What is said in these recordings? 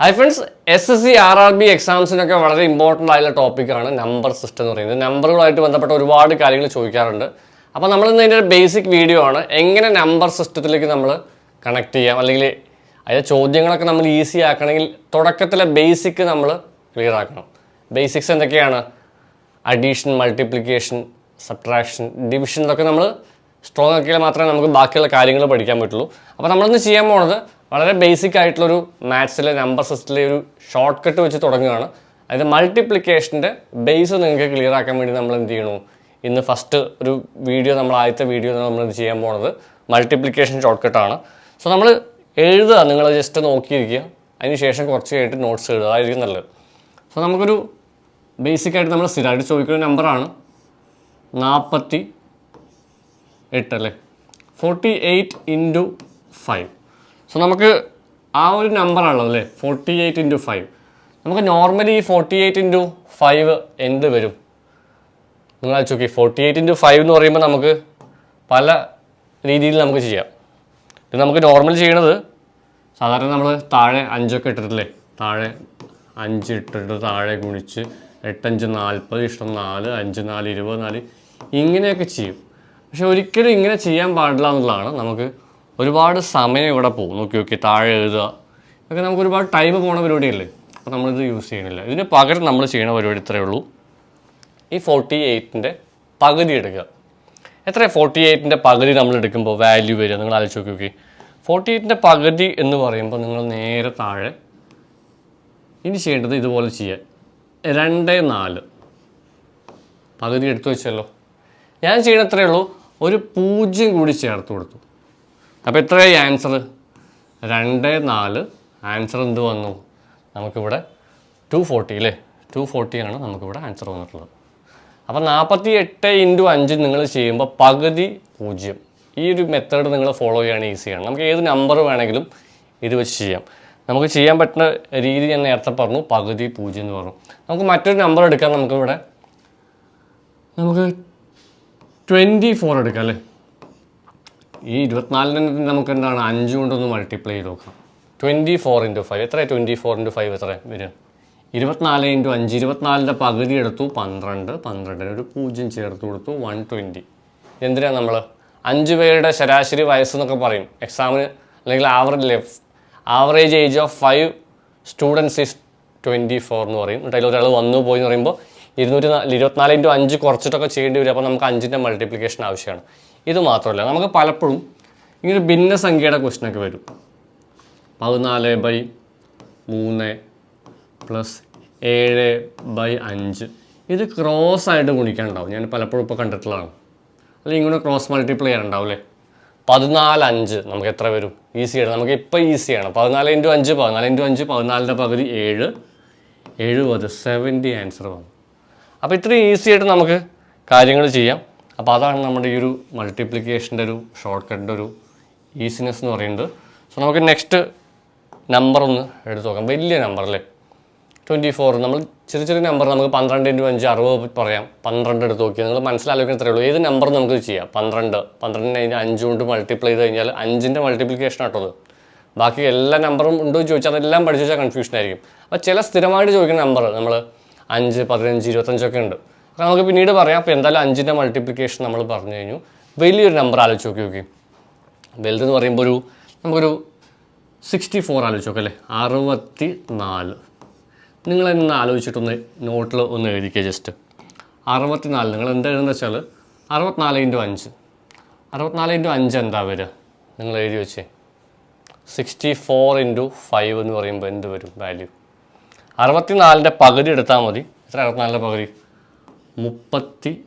Hi friends S S C R R B എക്സാംസിനൊക്കെ വളരെ important ആയിട്ടുള്ള ടോപ്പിക്കാണ് നമ്പർ സിസ്റ്റം എന്ന് പറയുന്നത്. നമ്പറുകളായിട്ട് ബന്ധപ്പെട്ട ഒരുപാട് കാര്യങ്ങൾ ചോദിക്കാറുണ്ട്. അപ്പോൾ നമ്മൾ ഇന്ന് ഇതിന്റെ ഒരു ബേസിക് വീഡിയോ ആണ്. എങ്ങനെ നമ്പർ സിസ്റ്റത്തിലേക്ക് നമ്മൾ കണക്ട് ചെയ്യാം? അല്ലെങ്കിൽ അതിലെ ചോദ്യങ്ങളൊക്കെ നമ്മൾ ഈസി ആക്കണമെങ്കിൽ തുടക്കത്തിലെ ബേസിക് നമ്മൾ ക്ലിയർ ആക്കണം. ബേസിക്സ് എന്തൊക്കെയാണ്? അഡീഷൻ മൾട്ടിപ്ലിക്കേഷൻ സബ്ട്രാക്ഷൻ ഡിവിഷൻ ഇതൊക്കെ നമ്മൾ സ്ട്രോങ് ആക്കിയാൽ മാത്രമേ നമുക്ക് ബാക്കിയുള്ള കാര്യങ്ങൾ പഠിക്കാൻ പറ്റുള്ളൂ. അപ്പോൾ നമ്മളിന്ന് ചെയ്യാൻ പോണത് വളരെ ബേസിക് ആയിട്ടുള്ളൊരു മാത്സിലെ നമ്പർ സിസ്റ്റിലെ ഒരു ഷോർട്ട് കട്ട് വെച്ച് തുടങ്ങുകയാണ്. അതായത് മൾട്ടിപ്ലിക്കേഷന്റെ ബേസ് നിങ്ങൾക്ക് ക്ലിയർ ആക്കാൻ വേണ്ടി നമ്മൾ എന്ത് ചെയ്യണു? ഇന്ന് ഫസ്റ്റ് ഒരു വീഡിയോ നമ്മൾ ആദ്യത്തെ വീഡിയോ നമ്മൾ ഇത് ചെയ്യാൻ പോണത്? മൾട്ടിപ്ലിക്കേഷൻ ഷോർട്ട് കട്ടാണ് സോ നമ്മൾ എഴുതുക. നിങ്ങൾ ജസ്റ്റ് നോക്കിയിരിക്കുക. അതിന് ശേഷം കുറച്ച് കഴിഞ്ഞിട്ട് നോട്ട്സ് എഴുതുക അതായിരിക്കും നല്ലത്. സോ നമുക്കൊരു ബേസിക് ആയിട്ട് നമ്മൾ സ്ഥിരമായിട്ട് ചോദിക്കുന്ന നമ്പറാണ് നാൽപ്പത്തി എട്ട് അല്ലേ? Forty eight into five so നമുക്ക് ആ ഒരു നമ്പറാണല്ലോ അല്ലേ? ഫോർട്ടി എയ്റ്റ് ഇന്റു ഫൈവ് നമുക്ക് നോർമലി ഈ ഫോർട്ടി എയ്റ്റ് ഇന്റു ഫൈവ് എന്ത് വരും? നിങ്ങൾ ചോക്കി ഫോർട്ടി എയ്റ്റ് ഇന്റു ഫൈവ് എന്ന് പറയുമ്പോൾ നമുക്ക് പല രീതിയിൽ നമുക്ക് ചെയ്യാം. ഇത് നമുക്ക് നോർമൽ ചെയ്യണത് സാധാരണ നമ്മൾ താഴെ അഞ്ചൊക്കെ ഇട്ടിട്ടില്ലേ? താഴെ അഞ്ച് ഇട്ടിട്ട് താഴെ ഗുണിച്ച് എട്ടഞ്ച് നാൽപ്പത് ഇഷ്ടം നാല് അഞ്ച് നാല് ഇരുപത് നാല് ഇങ്ങനെയൊക്കെ ചെയ്യും. പക്ഷെ ഒരിക്കലും ഇങ്ങനെ ചെയ്യാൻ പാടില്ല എന്നുള്ളതാണ് നമുക്ക് ഒരുപാട് സമയം ഇവിടെ പോകും. നോക്കി നോക്കി താഴെ എഴുതുക. ഇതൊക്കെ നമുക്ക് ഒരുപാട് ടൈം പോകുന്ന പരിപാടിയല്ലേ? അപ്പോൾ നമ്മളിത് യൂസ് ചെയ്യണില്ല ഇതിന് പകരം നമ്മൾ ചെയ്യണ പരിപാടി ഇത്രയേ ഉള്ളൂ. ഈ ഫോർട്ടി എയ്റ്റിന്റെ പകുതി എടുക്കുക. എത്ര ഫോർട്ടി എയ്റ്റിന്റെ പകുതി നമ്മൾ എടുക്കുമ്പോൾ വാല്യൂ വരിക? നിങ്ങൾ ആലോചിച്ച് നോക്കി നോക്കി. ഫോർട്ടി എയ്റ്റിന്റെ പകുതി എന്ന് പറയുമ്പോൾ നിങ്ങൾ നേരെ താഴെ ഇനി ചെയ്യേണ്ടത് ഇതുപോലെ ചെയ്യുക രണ്ട് നാല്. പകുതി എടുത്തു വെച്ചല്ലോ. ഞാൻ ചെയ്യണത്രേ ഉള്ളൂ. ഒരു പൂജ്യം കൂടി ചേർത്ത് കൊടുത്തു. അപ്പോൾ എത്രയായി ആൻസർ രണ്ട് നാല്. ആൻസർ എന്ത് വന്നു? നമുക്കിവിടെ ടു ഫോർട്ടി അല്ലേ ടു ഫോർട്ടിയാണ് നമുക്കിവിടെ ആൻസർ വന്നിട്ടുള്ളത്. അപ്പോൾ നാൽപ്പത്തി എട്ട് ഇന്റു അഞ്ച് നിങ്ങൾ ചെയ്യുമ്പോൾ പകുതി പൂജ്യം. ഈ ഒരു മെത്തേഡ് നിങ്ങൾ ഫോളോ ചെയ്യുകയാണ് ഈസിയാണ് നമുക്ക് ഏത് നമ്പർ വേണമെങ്കിലും ഇത് വെച്ച് ചെയ്യാം. നമുക്ക് ചെയ്യാൻ പറ്റുന്ന രീതി ഞാൻ നേരത്തെ പറഞ്ഞു പകുതി പൂജ്യം എന്ന് പറഞ്ഞു. നമുക്ക് മറ്റൊരു നമ്പർ എടുക്കാം നമുക്കിവിടെ. നമുക്ക് ട്വന്റി ഫോർ എടുക്കാം അല്ലേ? ഈ ഇരുപത്തിനാലിന് നമുക്ക് എന്താണ് അഞ്ച് കൊണ്ടൊന്ന് മൾട്ടിപ്ലൈ ചെയ്ത് നോക്കാം. ട്വന്റി ഫോർ ഇന്റു ഫൈവ് എത്ര ട്വന്റി ഫോർ ഇന്റു ഫൈവ് എത്ര വരും. ഇരുപത്തിനാല് ഇന്റു അഞ്ച്. ഇരുപത്തിനാലിന്റെ പകുതി എടുത്തു പന്ത്രണ്ട്. പന്ത്രണ്ടിന് ഒരു പൂജ്യം ചേർത്ത് കൊടുത്തു വൺ ട്വന്റി എന്തിനാണ് നമ്മൾ അഞ്ച് പേരുടെ ശരാശരി വയസ്സ് എന്നൊക്കെ പറയും. എക്സാമിന് അല്ലെങ്കിൽ average average age of five students is twenty four എന്ന് പറയും. എന്നിട്ട് അതിൽ ഒരാൾ വന്നു പോയി എന്ന് പറയുമ്പോൾ ഇരുന്നൂറ്റി ഇരുപത്തിനാല് ഇന്റു അഞ്ച് കുറച്ചിട്ടൊക്കെ ചെയ്യേണ്ടി വരും. അപ്പോൾ നമുക്ക് അഞ്ചിന്റെ മൾട്ടിപ്ലിക്കേഷൻ ആവശ്യമാണ്. ഇത് മാത്രമല്ല നമുക്ക് പലപ്പോഴും ഇങ്ങനെ ഭിന്നസംഖ്യയുടെ ക്വസ്റ്റനൊക്കെ വരും. പതിനാല് ബൈ മൂന്ന് പ്ലസ് ഏഴ് ബൈ അഞ്ച്. ഇത് ക്രോസ് ആയിട്ട് ഗുണിക്കാനുണ്ടാവും. ഞാൻ പലപ്പോഴും ഇപ്പോൾ കണ്ടിട്ടുള്ളതാണ്. അല്ലെങ്കിൽ ഇങ്ങനെ ക്രോസ് മൾട്ടിപ്ലൈ ചെയ്യാനുണ്ടാവും അല്ലേ? പതിനാല് അഞ്ച് നമുക്ക് എത്ര വരും? ഈസിയാണ് നമുക്ക് ഇപ്പോൾ ഈസിയാണ് പതിനാല് ഇന്റു അഞ്ച് പതിനാല് ഇന്റു അഞ്ച് പതിനാലിന്റെ പകുതി ഏഴ്. എഴുപത് സെവന്റി ആൻസർ വന്നു. അപ്പോൾ ഇത്രയും ഈസി ആയിട്ട് നമുക്ക് കാര്യങ്ങൾ ചെയ്യാം. അപ്പോൾ അതാണ് നമ്മുടെ ഈ ഒരു മൾട്ടിപ്ലിക്കേഷന്റെ ഒരു ഷോർട്ട് കട്ടിന്റെ ഒരു ഈസിനെസ് എന്ന് പറയുന്നത്. സോ നമുക്ക് നെക്സ്റ്റ് നമ്പർ ഒന്ന് എടുത്ത് നോക്കാം. വലിയ നമ്പർ അല്ലേ? ട്വന്റി ഫോർ നമ്മൾ ചെറിയ ചെറിയ നമ്പർ നമുക്ക് പന്ത്രണ്ട് ഇന്റു അഞ്ച് അറുപത് പറയാം. പന്ത്രണ്ട് എടുത്ത് നോക്കിയാൽ നിങ്ങൾ മനസ്സിലാലോചിക്കാൻ അത്രേ ഉള്ളൂ. ഏത് നമ്പർ നമുക്ക് ചെയ്യാം? പന്ത്രണ്ട്. പന്ത്രണ്ടിന് അതിന്റെ അഞ്ച് കൊണ്ട് മൾട്ടിപ്ലൈ ചെയ്ത് കഴിഞ്ഞാൽ അഞ്ചിന്റെ മൾട്ടിപ്ലിക്കേഷൻ ആട്ടത് ബാക്കി എല്ലാ നമ്പറും ഉണ്ടോ എന്ന് ചോദിച്ചാൽ അതെല്ലാം പഠിച്ചു വെച്ചാൽ കൺഫ്യൂഷൻ ആയിരിക്കും. അപ്പോൾ ചില സ്ഥിരമായിട്ട് ചോദിക്കുന്ന നമ്പർ നമ്മൾ അഞ്ച് പതിനഞ്ച് ഇരുപത്തഞ്ചൊക്കെ ഉണ്ട്. നമുക്ക് പിന്നീട് പറയാം. അപ്പോൾ എന്തായാലും അഞ്ചിന്റെ മൾട്ടിപ്ലിക്കേഷൻ നമ്മൾ പറഞ്ഞു കഴിഞ്ഞു. വലിയൊരു നമ്പർ ആലോചിച്ച് നോക്കി നോക്കി. വലുതെന്ന് പറയുമ്പോൾ ഒരു നമുക്കൊരു സിക്സ്റ്റി ഫോർ ആലോചിച്ച് നോക്കാം അല്ലേ? അറുപത്തി നാല് നിങ്ങൾ എന്നെ ആലോചിച്ചിട്ടൊന്ന് നോട്ടിൽ ഒന്ന് എഴുതിക്കുക ജസ്റ്റ് അറുപത്തി നാല് നിങ്ങൾ എന്താ എഴുതുന്നത് വെച്ചാൽ അറുപത്തിനാല് ഇന്റു അഞ്ച്. അറുപത്തിനാല് ഇന്റു അഞ്ച് എന്താ വരിക നിങ്ങൾ എഴുതി വെച്ചേ. സിക്സ്റ്റി ഫോർ ഇന്റു ഫൈവ് എന്ന് പറയുമ്പോൾ എന്ത് വരും? വാല്യൂ അറുപത്തിനാലിന്റെ പകുതി എടുത്താൽ മതി. എത്ര അറുപത്തിനാലിന്റെ പകുതി? മുപ്പത്തി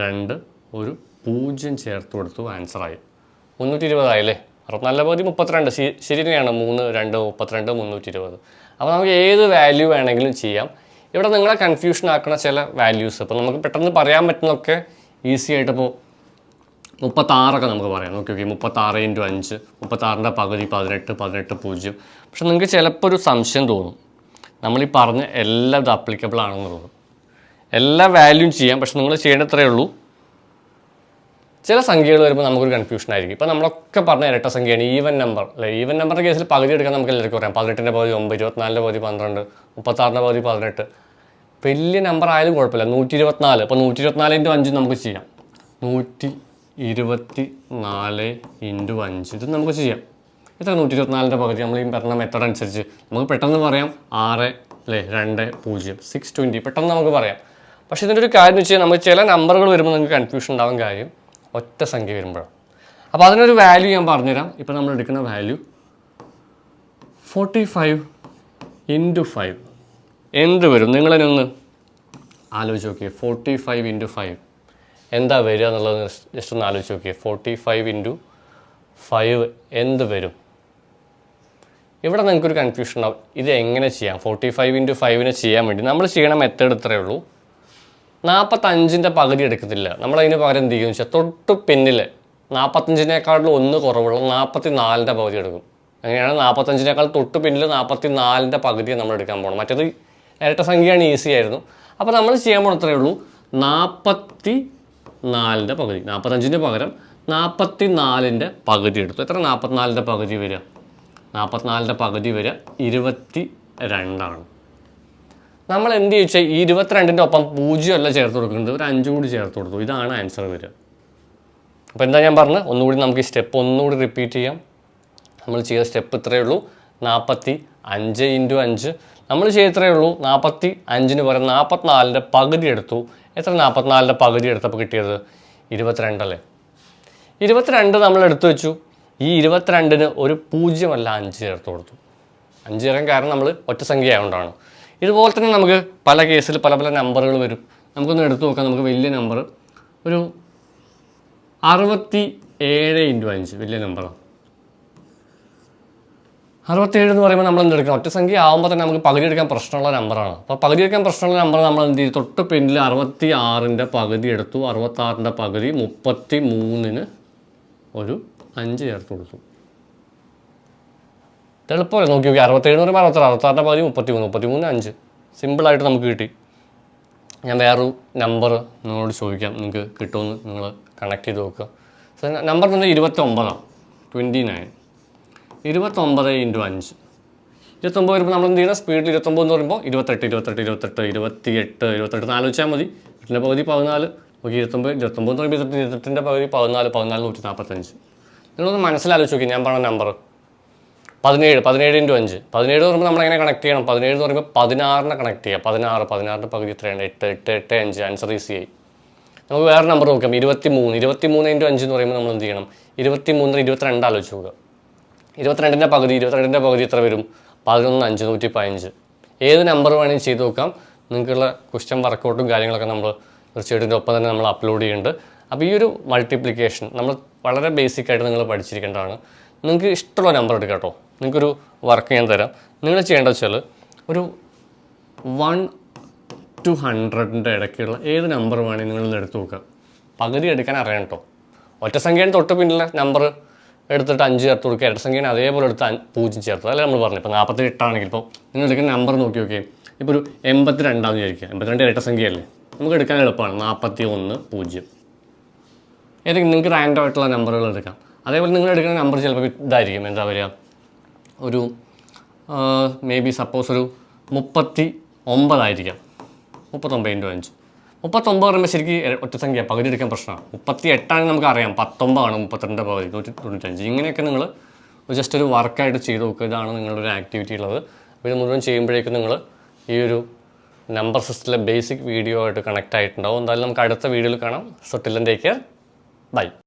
രണ്ട് ഒരു പൂജ്യം ചേർത്ത് കൊടുത്തു ആൻസറായി മുന്നൂറ്റി ഇരുപതായല്ലേ അറുപത്തിനാല് പകുതി മുപ്പത്തിരണ്ട്. ശരി തന്നെയാണ്. മൂന്ന് രണ്ട് മുപ്പത്തിരണ്ട് മുന്നൂറ്റി ഇരുപത് അപ്പോൾ നമുക്ക് ഏത് വാല്യൂ വേണമെങ്കിലും ചെയ്യാം. ഇവിടെ നിങ്ങളെ കൺഫ്യൂഷൻ ആക്കുന്ന ചില വാല്യൂസ് ഇപ്പോൾ നമുക്ക് പെട്ടെന്ന് പറയാൻ പറ്റുന്നതൊക്കെ ഈസി ആയിട്ട് ഇപ്പോൾ മുപ്പത്താറൊക്കെ നമുക്ക് പറയാം. നോക്കി നോക്കി. മുപ്പത്താറ് ഇന്റു അഞ്ച് മുപ്പത്താറിന്റെ പകുതി പതിനെട്ട് പതിനെട്ട് പൂജ്യം. പക്ഷെ നിങ്ങൾക്ക് ചിലപ്പോൾ ഒരു സംശയം തോന്നും. നമ്മൾ ഈ പറഞ്ഞ എല്ലാം ഇത് അപ്ലിക്കബിൾ ആണെന്ന് തോന്നും എല്ലാ വാല്യൂം ചെയ്യാം പക്ഷെ നിങ്ങൾ ചെയ്യേണ്ടത്രേ ഉള്ളൂ. ചില സംഖ്യകൾ വരുമ്പോൾ നമുക്കൊരു കൺഫ്യൂഷൻ ആയിരിക്കും. ഇപ്പോൾ നമ്മളൊക്കെ പറഞ്ഞ ഇരട്ട സംഖ്യയാണ് ഈവൻ നമ്പർ അല്ലെ? ഈവൻ നമ്പറിന്റെ കേസിൽ പകുതി എടുക്കാൻ നമുക്ക് എല്ലാവർക്കും അറിയാം. പതിനെട്ടിന്റെ പകുതി ഒമ്പത് ഇരുപത്തിനാലിന്റെ പകുതി പന്ത്രണ്ട് മുപ്പത്താറിന്റെ പകുതി പതിനെട്ട്. വലിയ നമ്പർ ആയാലും കുഴപ്പമില്ല. നൂറ്റി ഇരുപത്തിനാല് ഇപ്പോൾ നൂറ്റി ഇരുപത്തിനാല് ഇന്റു അഞ്ച് നമുക്ക് ചെയ്യാം. നൂറ്റി ഇരുപത്തി നാല് ഇന്റു അഞ്ച് ഇത് നമുക്ക് ചെയ്യാം. ഇത്ര നൂറ്റി ഇരുപത്തിനാലിന്റെ പകുതി നമ്മൾ ഈ പറഞ്ഞ മെത്തഡ് അനുസരിച്ച് നമുക്ക് പെട്ടെന്ന് പറയാം ആറ് അല്ലേ? രണ്ട് പൂജ്യം. സിക്സ് ട്വന്റി പെട്ടെന്ന് നമുക്ക് പറയാം. പക്ഷേ ഇതിന്റെ ഒരു കാര്യം എന്ന് വെച്ചാൽ നമുക്ക് ചില നമ്പറുകൾ വരുമ്പോൾ നമുക്ക് കൺഫ്യൂഷൻ ഉണ്ടാവാൻ കാര്യം ഒറ്റ സംഖ്യ വരുമ്പോഴാണ് അപ്പോൾ അതിനൊരു വാല്യൂ ഞാൻ പറഞ്ഞുതരാം. ഇപ്പോൾ നമ്മൾ എടുക്കുന്ന value forty five into five എന്ത് വരും? നിങ്ങളതിനെ ഒന്ന് ആലോചിച്ച് നോക്കിയേ. ഫോർട്ടി ഫൈവ് ഇന്റു ഫൈവ് എന്താ വരിക എന്നുള്ളത് ജസ്റ്റ് ഒന്ന് ആലോചിച്ച് നോക്കിയേ. ഫോർട്ടി ഫൈവ് ഇന്റു ഫൈവ് എന്ത് വരും? ഇവിടെ നിങ്ങൾക്കൊരു കൺഫ്യൂഷൻ ഉണ്ടാവും. ഇത് എങ്ങനെ ചെയ്യാം? ഫോർട്ടി ഫൈവ് ഇന്റു ഫൈവിനെ ചെയ്യാൻ വേണ്ടി. നമ്മൾ ചെയ്യണ മെത്തേഡ് ഇത്രയേ ഉള്ളൂ. നാൽപ്പത്തഞ്ചിന്റെ പകുതി എടുക്കത്തില്ല. നമ്മളതിന് പകരം എന്ത് ചെയ്യുമെന്ന് വെച്ചാൽ തൊട്ട് പിന്നിൽ നാൽപ്പത്തഞ്ചിനേക്കാളും ഒന്ന് കുറവുള്ള നാൽപ്പത്തി നാലിന്റെ പകുതി എടുക്കും. അങ്ങനെയാണ് നാൽപ്പത്തഞ്ചിനേക്കാൾ തൊട്ട് പിന്നിൽ നാൽപ്പത്തി നാലിന്റെ പകുതി നമ്മൾ എടുക്കാൻ പോകണം മറ്റേത് ഇരട്ട സംഖ്യയാണ് ഈസി ആയിരുന്നു. അപ്പോൾ നമ്മൾ ചെയ്യാൻ പോകണത്രേ ഉള്ളൂ. നാൽപ്പത്തി നാലിന്റെ പകുതി. നാൽപ്പത്തഞ്ചിന്റെ പകരം നാൽപ്പത്തി നാലിന്റെ പകുതി എടുത്തു. എത്ര നാൽപ്പത്തിനാലിന്റെ പകുതി വരിക? നാൽപ്പത്തിനാലിന്റെ പകുതി വരിക ഇരുപത്തി രണ്ടാണ് നമ്മൾ എന്ത് ചോദിച്ചാൽ ഈ ഇരുപത്തിരണ്ടിന്റെ ഒപ്പം പൂജ്യം അല്ല ചേർത്ത് കൊടുക്കുന്നത്. ഒരു അഞ്ചും കൂടി ചേർത്ത് കൊടുത്തു. ഇതാണ് ആൻസർ വരിക. അപ്പോൾ എന്താ ഞാൻ പറഞ്ഞത്? ഒന്നുകൂടി നമുക്ക് ഈ സ്റ്റെപ്പ് ഒന്നുകൂടി റിപ്പീറ്റ് ചെയ്യാം. നമ്മൾ ചെയ്ത സ്റ്റെപ്പ് ഇത്രയേ ഉള്ളൂ. നാൽപ്പത്തി അഞ്ച് ഇന്റു അഞ്ച്. നമ്മൾ ചെയ്തത്രയേ ഉള്ളൂ. നാൽപ്പത്തി അഞ്ചിന് പകരം നാൽപ്പത്തിനാലിന്റെ പകുതി എടുത്തു. എത്ര നാൽപ്പത്തിനാലിന്റെ പകുതി എടുത്തപ്പോൾ കിട്ടിയത്? ഇരുപത്തിരണ്ടല്ലേ ഇരുപത്തിരണ്ട് നമ്മൾ എടുത്തു വെച്ചു. ഈ ഇരുപത്തിരണ്ടിന് ഒരു പൂജ്യമല്ല അഞ്ച് ചേർത്ത് കൊടുത്തു. അഞ്ച് ചേരാൻ കാരണം നമ്മൾ ഒറ്റ സംഖ്യ ആയതുകൊണ്ടാണ് ഇതുപോലെ തന്നെ നമുക്ക് പല കേസിൽ പല പല നമ്പറുകൾ വരും. നമുക്കൊന്ന് എടുത്തു നോക്കാം. നമുക്ക് വലിയ നമ്പർ. ഒരു അറുപത്തി ഏഴ് ഇന്റു അഞ്ച്. വലിയ നമ്പറാണ് അറുപത്തേഴ് എന്ന് പറയുമ്പോൾ നമ്മൾ എന്ത് എടുക്കണം? ഒറ്റ സംഖ്യ ആകുമ്പോൾ തന്നെ നമുക്ക് പകുതി എടുക്കാൻ പ്രശ്നമുള്ള നമ്പറാണ്. അപ്പോൾ പകുതി എടുക്കാൻ പ്രശ്നമുള്ള നമ്പർ നമ്മൾ എന്ത് ചെയ്തു? തൊട്ട് പിന്നിൽ അറുപത്തി ആറിന്റെ പകുതി എടുത്തു. അറുപത്താറിന്റെ പകുതി മുപ്പത്തി മൂന്നിന് ഒരു അഞ്ച് ചേർത്ത് കൊടുത്തു. എളുപ്പമല്ലേ. നോക്കി നോക്കി. അറുപത്തേഴ് പറയുമ്പോൾ അറുപത്താറ് അറുപത്താറിന്റെ പകുതി മുപ്പത്തി മൂന്ന് മുപ്പത്തി മൂന്ന് അഞ്ച്. സിമ്പിളായിട്ട് നമുക്ക് കിട്ടി. ഞാൻ വേറൊരു നമ്പർ നിങ്ങളോട് ചോദിക്കാം. നിങ്ങൾക്ക് കിട്ടുമെന്ന് നിങ്ങൾ കണക്ട് ചെയ്ത് നോക്കുക. നമ്പർ തന്നെ ഇരുപത്തൊമ്പതാണ്. ട്വന്റി നയൻ ഇരുപത്തൊമ്പത് ഇന്റു അഞ്ച്. ഇരുപത്തൊമ്പത് വരുമ്പോൾ നമ്മൾ എന്ത് ചെയ്യണം? സ്പീഡിൽ ഇരുപത്തൊമ്പത് എന്ന് പറയുമ്പോൾ ഇരുപത്തെട്ട് ഇരുപത്തെട്ട് ഇരുപത്തെട്ട് ഇരുപത്തി എട്ട് ഇരുപത്തെട്ട് നാല് വെച്ചാൽ മതി. എട്ടിന്റെ പകുതി പതിനാല്. നോക്കി ഇരുപത്തൊമ്പത് ഇരുപത്തൊമ്പത് എന്ന് പറയുമ്പോൾ ഇരുപത്തി ഇരുപത്തെട്ടിന്റെ പകുതി പതിനാല് പതിനാല് നൂറ്റി നാൽപ്പത്തഞ്ച് നിങ്ങളൊന്ന് മനസ്സിലാലോചിച്ച് നോക്കി ഞാൻ പറഞ്ഞ നമ്പർ പതിനേഴ് പതിനേഴ് ഇന്റു അഞ്ച്. പതിനേഴ് പറയുമ്പോൾ നമ്മൾ എങ്ങനെ കണക്ട് ചെയ്യണം? പതിനേഴ് എന്ന് പറയുമ്പോൾ പതിനാറിനെ കണക്ട് ചെയ്യുക പതിനാറ് പതിനാറിന്റെ പകുതി എത്രയാണ്? എട്ട് എട്ട് എട്ട് അഞ്ച്. ആൻസർ ഈസി ആയി. നമുക്ക് വേറെ നമ്പർ നോക്കാം. ഇരുപത്തി മൂന്ന് ഇരുപത്തി മൂന്ന് ഇന്റു അഞ്ച് എന്ന് പറയുമ്പോൾ നമ്മൾ എന്ത് ചെയ്യണം? ഇരുപത്തി മൂന്നിന് ഇരുപത്തിരണ്ട് ആലോചിച്ച് നോക്കുക. ഇരുപത്തിരണ്ടിന്റെ പകുതി ഇരുപത്തിരണ്ടിന്റെ പകുതി എത്ര വരും? പതിനൊന്ന് അഞ്ച് നൂറ്റി പതിനഞ്ച് ഏത് നമ്പർ വേണമെങ്കിലും ചെയ്ത് നോക്കാം. നിങ്ങൾക്കുള്ള ക്വസ്റ്റ്യൻ വർക്കൗട്ടും കാര്യങ്ങളൊക്കെ നമ്മൾ തീർച്ചയായിട്ടും ഒപ്പം തന്നെ നമ്മൾ അപ്ലോഡ് ചെയ്യുന്നുണ്ട്. അപ്പോൾ ഈ ഒരു മൾട്ടിപ്ലിക്കേഷൻ നമ്മൾ വളരെ ബേസിക് ആയിട്ട് നിങ്ങൾ പഠിച്ചിരിക്കേണ്ടതാണ്. നിങ്ങൾക്ക് ഇഷ്ടമുള്ള നമ്പർ എടുക്കാം കേട്ടോ. നിങ്ങൾക്കൊരു വർക്ക് ഞാൻ തരാം. നിങ്ങൾ ചെയ്യേണ്ടത് വെച്ചാൽ ഒരു വൺ ടു ഹൺഡ്രഡിന്റെ ഇടയ്ക്കുള്ള ഏത് നമ്പർ വേണമെങ്കിൽ നിങ്ങൾ എടുത്ത് നോക്കുക പകുതി എടുക്കാൻ അറിയണം കേട്ടോ. ഒറ്റ സംഖ്യയാണ് തൊട്ട് പിന്നിലെ നമ്പർ എടുത്തിട്ട് അഞ്ച് ചേർത്ത് കൊടുക്കുക. ഇരട്ട സംഖ്യയാണ് അതേപോലെ എടുത്ത് പൂജ്യം ചേർത്ത് അതല്ലേ നമ്മൾ പറഞ്ഞു ഇപ്പോൾ നാൽപ്പത്തി എട്ടാണെങ്കിൽ ഇപ്പോൾ നിങ്ങൾ എടുക്കുന്ന നമ്പർ നോക്കി നോക്കിയേ. ഇപ്പോൾ ഒരു എൺപത്തി രണ്ടാന്ന് വിചാരിക്കുക. എൺപത്തിരണ്ട് ഇരട്ട സംഖ്യയല്ലേ? നമുക്ക് എടുക്കാൻ എളുപ്പമാണ്. നാൽപ്പത്തി ഒന്ന് പൂജ്യം. ഏതെങ്കിലും നിങ്ങൾക്ക് റാൻഡം ആയിട്ടുള്ള നമ്പറുകൾ എടുക്കാം. അതേപോലെ നിങ്ങൾ എടുക്കുന്ന നമ്പർ ചിലപ്പോൾ ഇതായിരിക്കും. എന്താ പറയുക? ഒരു മേ ബി സപ്പോസ് ഒരു മുപ്പത്തി ഒമ്പതായിരിക്കാം മുപ്പത്തൊമ്പത് ഇന്റു അഞ്ച്. മുപ്പത്തൊമ്പത് പറയുമ്പോൾ ശരിക്കും ഒറ്റ സംഖ്യ പകുതി എടുക്കാൻ പ്രശ്നമാണ്. മുപ്പത്തി എട്ടാണെങ്കിൽ നമുക്ക് അറിയാം. പത്തൊമ്പതാണ് മുപ്പത്തിരണ്ട് പകുതി നൂറ്റി തൊണ്ണൂറ്റഞ്ച്. ഇങ്ങനെയൊക്കെ നിങ്ങൾ ജസ്റ്റ് ഒരു വർക്കായിട്ട് ചെയ്ത് നോക്കുക. ഇതാണ് നിങ്ങളുടെ ഒരു ആക്ടിവിറ്റി ഉള്ളത്. ഇത് മുഴുവൻ ചെയ്യുമ്പോഴേക്കും നിങ്ങൾ ഈ ഒരു നമ്പർ സിസ്റ്റത്തിലെ ബേസിക് വീഡിയോ ആയിട്ട് കണക്റ്റ് ആയിട്ടുണ്ടാവും. എന്തായാലും നമുക്ക് അടുത്ത വീഡിയോയിൽ കാണാം. So by